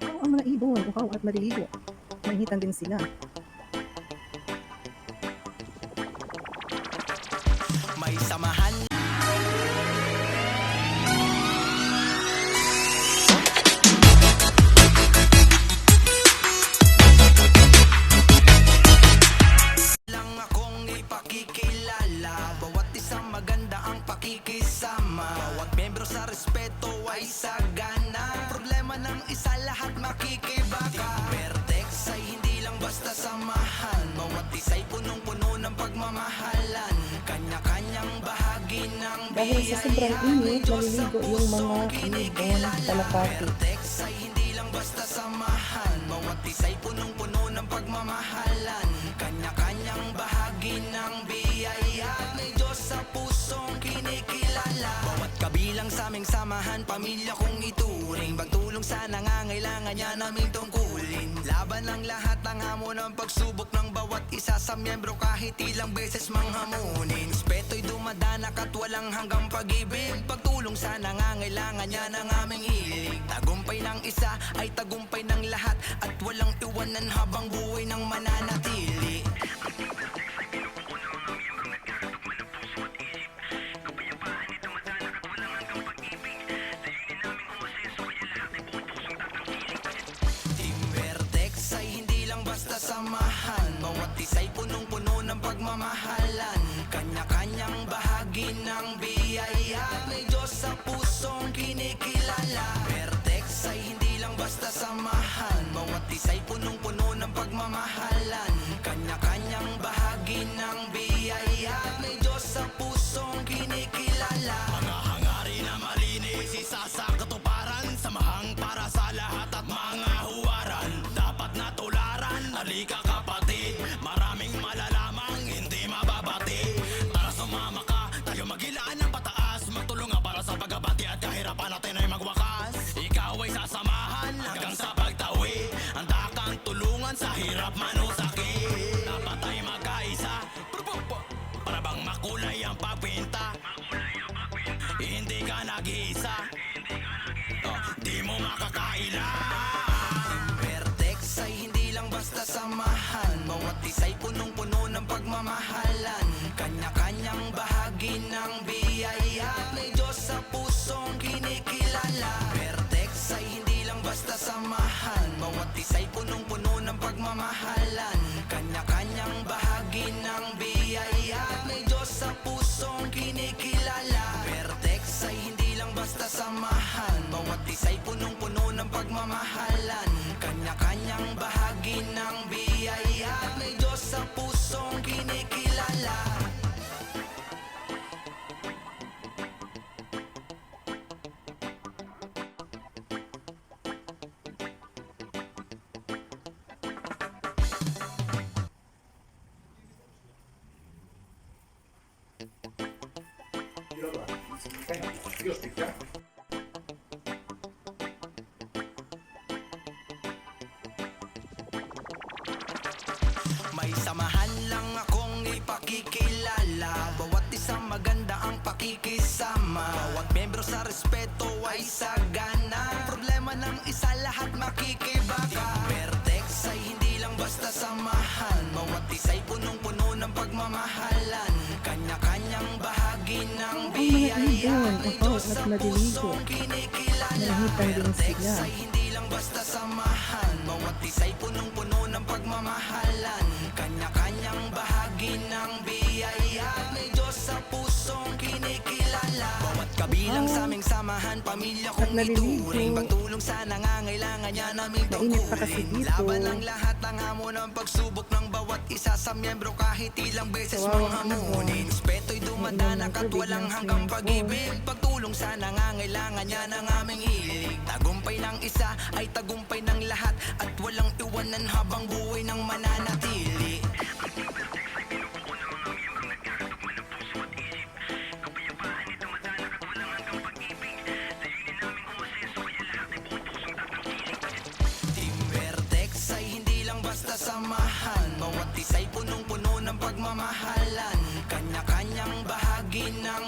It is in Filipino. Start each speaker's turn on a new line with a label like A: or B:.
A: Ukaw ang mga ibon, ukaw at maliligo. Mainitan din sila.
B: May samahan lang akong ipakikilala Bawat isang maganda ang pakikisama Bawat membro sa respeto ay isa lahat makikibaka Vertex ay hindi lang basta samahan. Bawat isa'y punong-puno ng pagmamahalan. Kanya-kanyang bahagi ng
A: Dahil sa sobrang init, naliligo yung mga ibon kalapati.
B: Vertex ay hindi lang basta samahan. Bawat isa'y punong-puno ng pagmamahalan. Kanya-kanyang bahagi ng biyaya May Diyos sa pusong kinikilala. Bawat kabilang sa aming samahan Pamilya kong ituring Pagtulong sa nangangailangan niya naming tungkulin Laban ang lahat ng hamon ng pagsubok ng bawat isa sa miyembro. Kahit ilang beses manghamunin Speto'y dumadanak at walang hanggang pag-ibig. Pagtulong sa nangangailangan niya ng aming hilig. Tagumpay ng isa ay tagumpay ng lahat. At walang iwanan habang buhay ng mananatili pagmamahalan Kanya-kanyang bahagi ng biyaya May Diyos sa pusong kinikilala. Vertex ay hindi lang basta samahan. Bawat isa'y tulungan sa hirap man o sakit pagmamahalan. Kanya-kanyang bahagi ng biyaya May Diyos sa pusong kinikilala. Vertex ay hindi lang basta samahan. Bawat isa'y punong-puno ng pagmamahalan. Kanya-kanyang bahagi ng justicia.
A: Ukaw
B: Diyos
A: at maliligo. Nanahitan din sila.
B: basta samahan Bawat isa'y punong-puno ng pagmamahalan Kanya-kanyang bahagi ng biyaya May Diyos sa pusong Kabilang sa aming samahan Pamilya kong ituring. Pagtulong sa nangangailangan niya tungkulin.
A: dito.
B: Laban ang lahat ng hamon ng pagsubok ng bawat isa sa miyembro Kahit ilang beses
A: Kawawa
B: manghamunin Speto'y dumadanak at walang
A: ng
B: hanggang pag-ibig. Pagtulong sa nangangailangan niya ng aming hilig. Tagumpay ng isa ay tagumpay ng lahat At walang iwanan habang buhay ng mananatili samahan Bawat isa'y punong-puno ng pagmamahalan. Kanya-kanyang bahagi ng